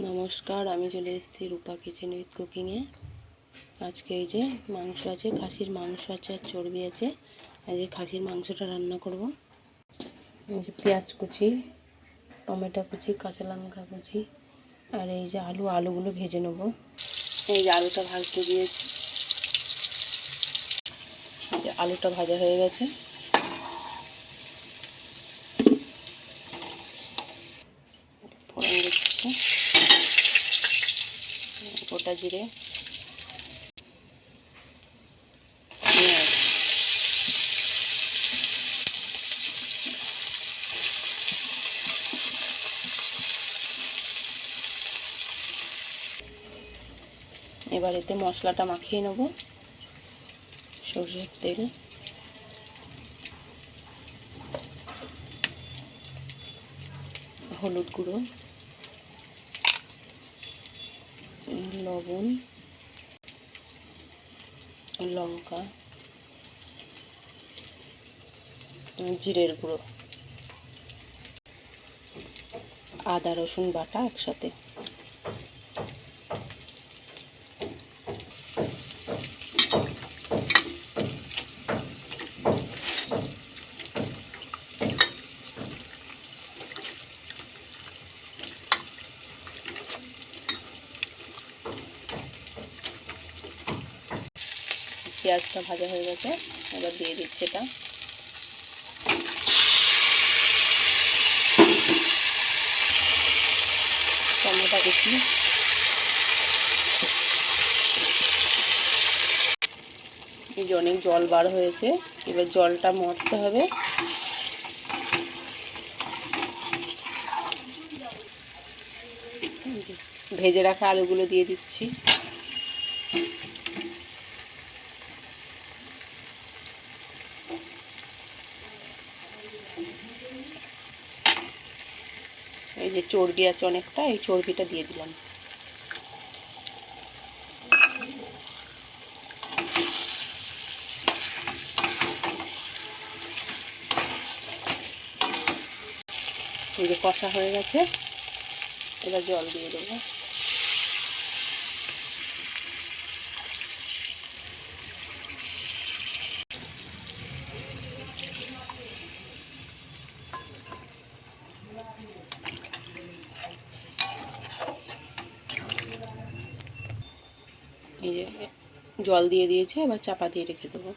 নমস্কার, আমি চলে এসেছি রূপা কিচেন উইথ কুকিংয়ে আজকে এই যে মাংস আছে, খাসির মাংস আছে আর চর্বি আছে। আজকে খাসির মাংসটা রান্না করব। এই যে পেঁয়াজ কুচি, টমেটো কুচি, কাঁচা লঙ্কা কুচি আর এই যে আলু, আলুগুলো ভেজে নেব। এই যে আলুটা ভাজতে দিয়েছি। এই যে আলুটা ভাজা হয়ে গেছে। গোটা জিরে। এবার এতে মশলাটা মাখিয়ে নেব। সর্ষের তেল। হলুদ গুঁড়ো। লবণ লঙ্কা জিরের গুঁড়ো আদা রসুন বাটা একসাথে। পেঁয়াজটা ভাজা হয়ে গেছে, এবার দিয়ে দিচ্ছি এটা। টমেটো কুচি। এই যে অনেক জল বার হয়েছে, এবার জলটা মরতে হবে। ভেজে রাখা আলুগুলো দিয়ে দিচ্ছি। এই যে চর্বি আছে অনেকটা, এই চর্বিটা দিয়ে দিলাম। এই যে কষা হয়ে গেছে, এবার জল দিয়ে দেবো। এই যে জল দিয়ে দিয়েছে, এবার চাপা দিয়ে রেখে দেবো।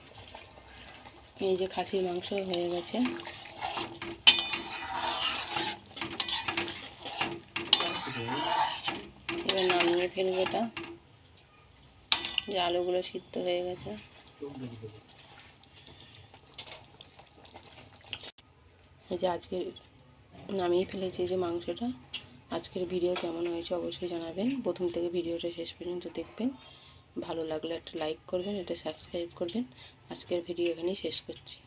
এই যে খাসির মাংস হয়ে গেছে। এবার নামিয়ে ফেলব এটা। যে আলুগুলো সিদ্ধ হয়ে গেছে। এই যে আজকে নামিয়ে ফেলেছি যে মাংসটা। আজকের ভিডিও কেমন হয়েছে অবশ্যই জানাবেন। প্রথম থেকে ভিডিওটা শেষ পর্যন্ত দেখবেন। ভালো লাগলে একটা লাইক করবেন এটা সাবস্ক্রাইব করবেন। আজকের ভিডিও এখানেই শেষ করছি।